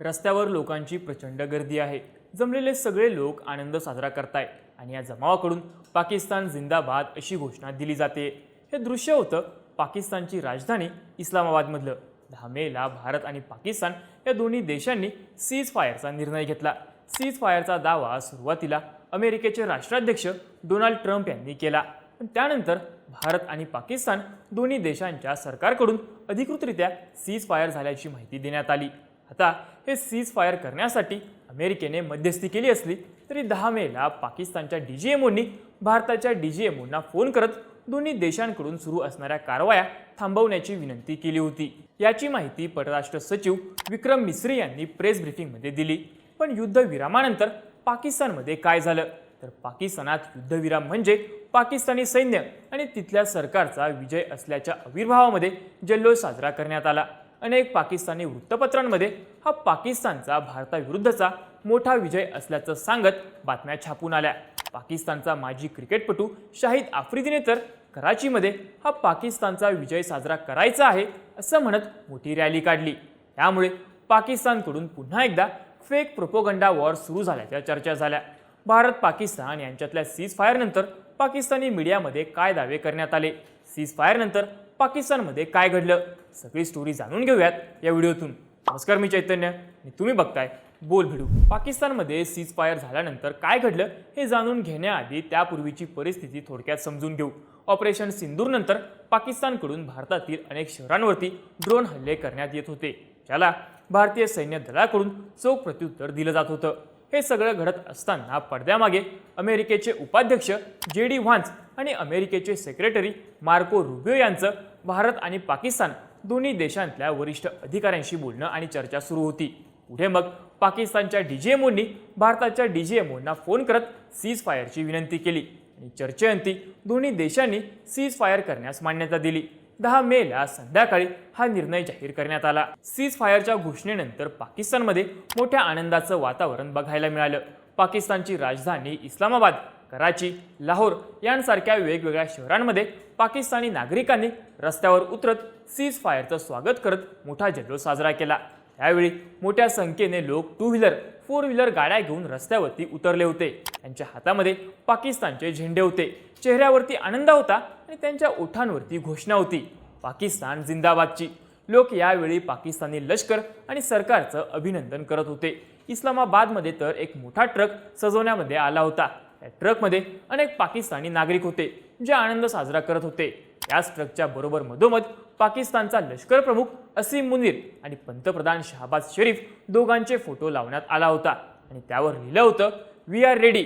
रस्त्यावर लोकांची प्रचंड गर्दी आहे. जमलेले सगळे लोक आनंद साजरा करतायत आणि या जमावाकडून पाकिस्तान जिंदाबाद अशी घोषणा दिली जाते. हे दृश्य होतं पाकिस्तानची राजधानी इस्लामाबादमधलं. दहा मेला भारत आणि पाकिस्तान या दोन्ही देशांनी सीज फायरचा निर्णय घेतला. सीज फायरचा दावा सुरुवातीला अमेरिकेचे राष्ट्राध्यक्ष डोनाल्ड ट्रम्प यांनी केला. पण त्यानंतर भारत आणि पाकिस्तान दोन्ही देशांच्या सरकारकडून अधिकृतरित्या सीज फायर झाल्याची माहिती देण्यात आली. आता हे सीज फायर करण्यासाठी अमेरिकेने मध्यस्थी केली असली तरी दहा मेला पाकिस्तानच्या डी जी एमओंनी भारताच्या डी जी एमओंना फोन करत दोन्ही देशांकडून सुरू असणाऱ्या कारवाया थांबवण्याची विनंती केली होती. याची माहिती परराष्ट्र सचिव विक्रम मिस्री यांनी प्रेस ब्रिफिंगमध्ये दिली. पण युद्धविरामानंतर पाकिस्तानमध्ये काय झालं? तर पाकिस्तानात युद्धविराम म्हणजे पाकिस्तानी सैन्य आणि तिथल्या सरकारचा विजय असल्याच्या आविर्भावामध्ये जल्लोष साजरा करण्यात आला. अनेक पाकिस्तानी वृत्तपत्रांमध्ये हा पाकिस्तानचा भारताविरुद्धचा मोठा विजय असल्याचं सांगत बातम्या छापून आल्या. पाकिस्तानचा माजी क्रिकेटपटू शाहिद आफ्रिदीने तर कराचीमध्ये हा पाकिस्तानचा विजय साजरा करायचा आहे असं म्हणत मोठी रॅली काढली. त्यामुळे पाकिस्तानकडून पुन्हा एकदा फेक प्रोपोगंडा वॉर सुरू झाल्याच्या चर्चा झाल्या. भारत पाकिस्तान यांच्यातल्या सीज फायरनंतर पाकिस्तानी मीडियामध्ये काय दावे करण्यात आले? सीज फायरनंतर पाकिस्तानमध्ये काय घडलं? सगळी स्टोरी जाणून घेऊयात या व्हिडिओतून. नमस्कार मी चैतन्य आणि तुम्ही बघताय बोल भिडू. पाकिस्तानमध्ये सीज फायर झाल्यानंतर काय घडलं हे जाणून घेण्याआधी त्यापूर्वीची परिस्थिती थोडक्यात समजून घेऊ. ऑपरेशन सिंदूरनंतर पाकिस्तानकडून भारतातील अनेक शहरांवरती ड्रोन हल्ले करण्यात येत होते ज्याला भारतीय सैन्य दलाकडून चोख प्रत्युत्तर दिलं जात होतं. हे सगळं घडत असताना पडद्यामागे अमेरिकेचे उपाध्यक्ष जे डी व्हान्स आणि अमेरिकेचे सेक्रेटरी मार्को रुबियो यांचं भारत आणि पाकिस्तान दोन्ही देशांतल्या वरिष्ठ अधिकाऱ्यांशी बोलणं आणि चर्चा सुरू होती. पुढे मग पाकिस्तानच्या डीजीएमओंनी भारताच्या डीजीएमओंना फोन करत सीज फायरची विनंती केली आणि चर्चेअंती दोन्ही देशांनी सीज फायर करण्यास मान्यता दिली. दहा मेला संध्याकाळी हा निर्णय जाहीर करण्यात आला. सीज फायरच्या घोषणेनंतर पाकिस्तानमध्ये मोठ्या आनंदाचं वातावरण बघायला मिळालं. पाकिस्तानची राजधानी इस्लामाबाद कराची लाहोर यांसारख्या वेगवेगळ्या शहरांमध्ये पाकिस्तानी नागरिकांनी रस्त्यावर उतरत सीज फायरचं स्वागत करत मोठा जल्लोष साजरा केला. त्यावेळी मोठ्या संख्येने लोक टू व्हीलर फोर व्हीलर गाड्या घेऊन रस्त्यावरती उतरले होते. त्यांच्या हातामध्ये पाकिस्तानचे झेंडे होते. चेहऱ्यावरती आनंद होता आणि त्यांच्या ओठांवरती घोषणा होती. पाकिस्तान जिंदाबादची. लोक यावेळी पाकिस्तानी लष्कर आणि सरकारचं अभिनंदन करत होते. इस्लामाबादमध्ये तर एक मोठा ट्रक सजवण्यामध्ये आला होता. या ट्रकमध्ये अनेक पाकिस्तानी नागरिक होते जे आनंद साजरा करत होते. याच ट्रकच्या बरोबर मधोमध पाकिस्तानचा लष्कर प्रमुख असीम मुनीर आणि पंतप्रधान शहाबाज शरीफ दोघांचे फोटो लावण्यात आला होता. आणि त्यावर लिहिलं होतं we are ready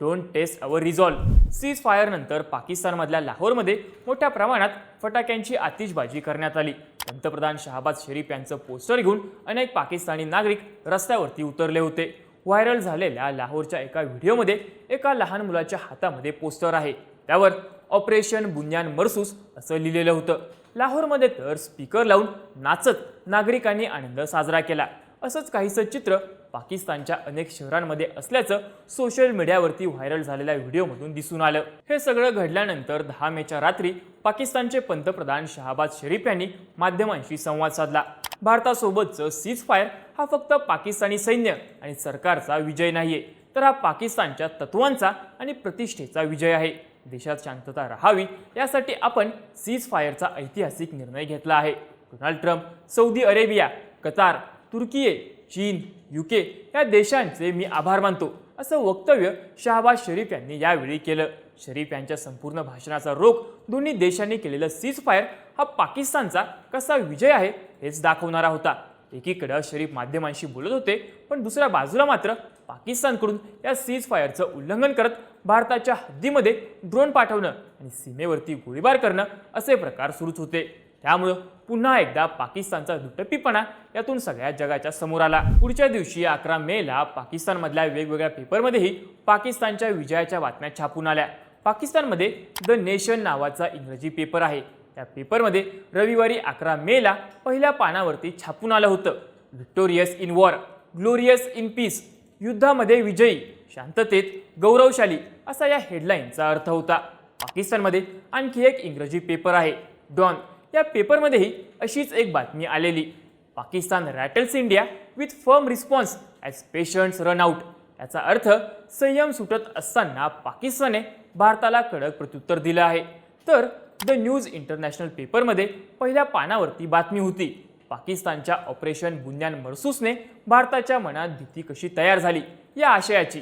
don't test our resolve seize फायरनंतर पाकिस्तानमधल्या लाहोरमध्ये मोठ्या प्रमाणात फटाक्यांची आतिषबाजी करण्यात आली. पंतप्रधान शहाबाज शरीफ यांचं पोस्टर घेऊन अनेक पाकिस्तानी नागरिक रस्त्यावरती उतरले होते. व्हायरल झालेल्या लाहोरच्या एका व्हिडिओमध्ये एका लहान मुलाच्या हातामध्ये पोस्टर आहे. त्यावर ऑपरेशन बुन्यान मरसूस असं लिहिलेलं होतं. लाहोरमध्ये तर स्पीकर लावून नाचत नागरिकांनी आनंद साजरा केला. असंच काहीसं चित्र पाकिस्तानच्या अनेक शहरांमध्ये असल्याचं सोशल मीडियावरती व्हायरल झालेल्या व्हिडिओमधून दिसून आलं. हे सगळं घडल्यानंतर दहा मेच्या रात्री पाकिस्तानचे पंतप्रधान शहाबाद शरीफ यांनी माध्यमांशी संवाद साधला. भारतासोबतचं सीज फायर हा फक्त पाकिस्तानी सैन्य आणि सरकारचा विजय नाहीये तर हा पाकिस्तानच्या तत्वांचा आणि प्रतिष्ठेचा विजय आहे. देशात शांतता राहावी यासाठी आपण सीज फायरचा ऐतिहासिक निर्णय घेतला आहे. Donald Trump Saudi Arabia Qatar Turkiye चीन युके या देशांचे मी आभार मानतो. असं वक्तव्य शहाबाज शरीफ यांनी यावेळी केलं. शरीफ यांच्या संपूर्ण भाषणाचा रोख दोन्ही देशांनी केलेलं सीज फायर हा पाकिस्तानचा कसा विजय आहे हेच दाखवणारा होता. एकीकडं शरीफ माध्यमांशी बोलत होते पण दुसऱ्या बाजूला मात्र पाकिस्तानकडून या सीज फायरचं उल्लंघन करत भारताच्या हद्दीमध्ये ड्रोन पाठवणं आणि सीमेवरती गोळीबार करणं असे प्रकार सुरूच होते. त्यामुळं पुन्हा एकदा पाकिस्तानचा दुटप्पीपणा यातून सगळ्या जगाच्या समोर आला. पुढच्या दिवशी अकरा मेला पाकिस्तानमधल्या वेगवेगळ्या पेपरमध्येही पाकिस्तानच्या विजयाच्या बातम्या छापून आल्या. पाकिस्तानमध्ये द नेशन नावाचा इंग्रजी पेपर आहे. त्या पेपरमध्ये रविवारी अकरा मेला पहिल्या पानावरती छापून आलं होतं. Victorious in war glorious in peace युद्धामध्ये विजयी शांततेत गौरवशाली असा या हेडलाईनचा अर्थ होता. पाकिस्तानमध्ये आणखी एक इंग्रजी पेपर आहे. डॉन या पेपरमध्येही अशीच एक बातमी आलेली. Pakistan rattles India with firm response as patience run out. याचा अर्थ संयम सुटत असताना पाकिस्तानने भारताला कडक प्रत्युत्तर दिलं आहे. तर द न्यूज इंटरनॅशनल पेपरमध्ये पहिल्या पानावरती बातमी होती. पाकिस्तानच्या ऑपरेशन बुन्यान मरसूसने भारताच्या मनात भीती कशी तयार झाली? या आशयाची.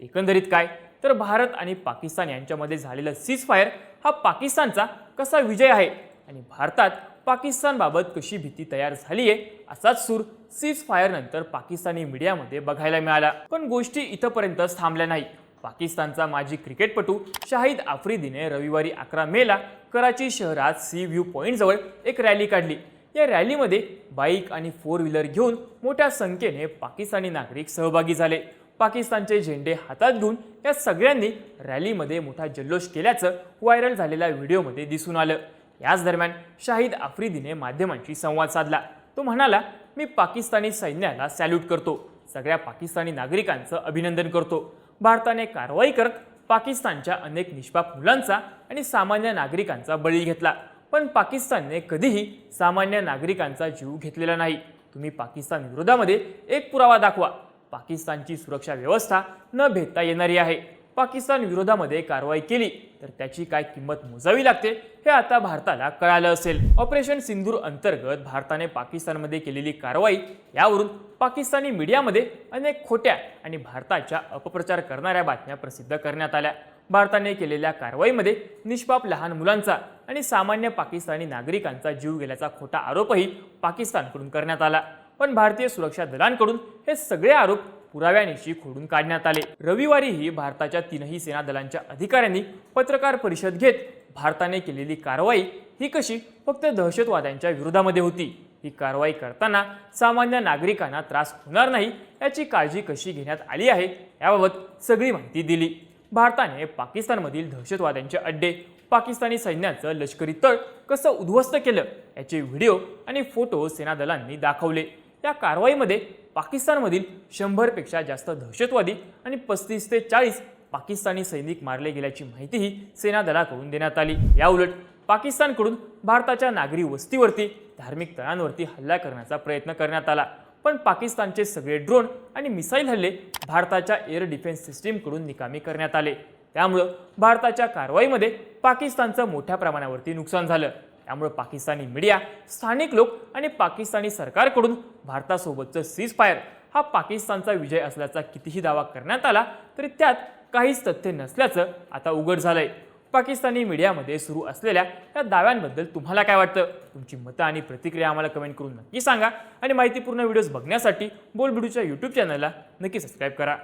एकंदरीत काय? तर भारत आणि पाकिस्तान यांच्यामध्ये झालेला सीज फायर हा पाकिस्तानचा कसा विजय आहे? आणि भारतात पाकिस्तानबाबत कशी भीती तयार झाली आहे असाच सूर सीज फायर नंतर पाकिस्तानी मीडियामध्ये बघायला मिळाला. पण गोष्टी इथंपर्यंतच थांबल्या नाही पाकिस्तानचा माजी क्रिकेटपटू शाहिद आफ्रिदीने रविवारी अकरा मेला कराची शहरात सी व्ह्यू पॉईंटजवळ एक रॅली काढली. या रॅलीमध्ये बाईक आणि फोर व्हीलर घेऊन मोठ्या संख्येने पाकिस्तानी नागरिक सहभागी झाले. पाकिस्तानचे झेंडे हातात घेऊन या सगळ्यांनी रॅलीमध्ये मोठा जल्लोष केल्याचं व्हायरल झालेल्या व्हिडिओमध्ये दिसून आलं. याच दरम्यान शाहिद आफ्रिदीने माध्यमांशी संवाद साधला. तो म्हणाला मी पाकिस्तानी सैन्याला सॅल्यूट करतो. सगळ्या पाकिस्तानी नागरिकांचं अभिनंदन करतो. भारताने कारवाई करत पाकिस्तानच्या अनेक निष्पाप मुलांचा आणि सामान्य नागरिकांचा बळी घेतला. पण पाकिस्तानने कधीही सामान्य नागरिकांचा जीव घेतलेला नाही. तुम्ही पाकिस्तान विरोधामध्ये एक पुरावा दाखवा. पाकिस्तानची सुरक्षा व्यवस्था न भेदता येणारी आहे. पाकिस्तान विरोधामध्ये कारवाई केली. तर त्याची काय किंमत मोजावी लागते हे आता भारताला कळालं असेल. ऑपरेशन सिंदूर अंतर्गत भारताने पाकिस्तानमध्ये केलेली कारवाई यावरून पाकिस्तानी मीडियामध्ये अनेक खोट्या आणि भारताच्या अपप्रचार करणाऱ्या बातम्या प्रसिद्ध करण्यात आल्या. भारताने केलेल्या कारवाईमध्ये निष्पाप लहान मुलांचा आणि सामान्य पाकिस्तानी नागरिकांचा जीव गेल्याचा खोटा आरोपही पाकिस्तानकडून करण्यात आला. पण भारतीय सुरक्षा दलांकडून हे सगळे आरोप पुराव्यानिशी खोडून काढण्यात आले. रविवारीही भारताच्या तीनही सेना दलांच्या अधिकाऱ्यांनी पत्रकार परिषद घेत भारताने केलेली कारवाई ही कशी फक्त दहशतवाद्यांच्या विरोधामध्ये होती? ही कारवाई करताना सामान्य नागरिकांना त्रास होणार नाही याची काळजी कशी घेण्यात आली आहे याबाबत सगळी माहिती दिली. भारताने पाकिस्तानमधील दहशतवाद्यांचे अड्डे पाकिस्तानी सैन्याचं लष्करी तळ कसं उद्ध्वस्त केलं याचे व्हिडिओ आणि फोटो सेना दलांनी दाखवले. या कारवाईमध्ये पाकिस्तानमधील शंभरपेक्षा जास्त दहशतवादी आणि पस्तीस ते चाळीस पाकिस्तानी सैनिक मारले गेल्याची माहितीही सेना दलाकडून देण्यात आली. याउलट पाकिस्तानकडून भारताच्या नागरी वस्तीवरती धार्मिक तळांवरती हल्ला करण्याचा प्रयत्न करण्यात आला. पण पाकिस्तानचे सगळे ड्रोन आणि मिसाईल हल्ले भारताच्या एअर डिफेन्स सिस्टीमकडून निकामी करण्यात आले. त्यामुळं भारताच्या कारवाईमध्ये पाकिस्तानचं मोठ्या प्रमाणावरती नुकसान झालं. त्यामुळे पाकिस्तानी मीडिया स्थानिक लोक आणि पाकिस्तानी सरकारकडून भारतासोबतचं सीज फायर हा पाकिस्तानचा विजय असल्याचा कितीही दावा करण्यात आला तरी त्यात काहीच तथ्य नसल्याचं आता उघड झालंय. पाकिस्तानी मीडियामध्ये सुरू असलेल्या या दाव्यांबद्दल तुम्हाला काय वाटतं? तुमची मतं आणि प्रतिक्रिया आम्हाला कमेंट करून नक्की सांगा आणि माहितीपूर्ण व्हिडिओज बघण्यासाठी बोलबिडूच्या यूट्यूब चॅनलला नक्की सबस्क्राईब करा.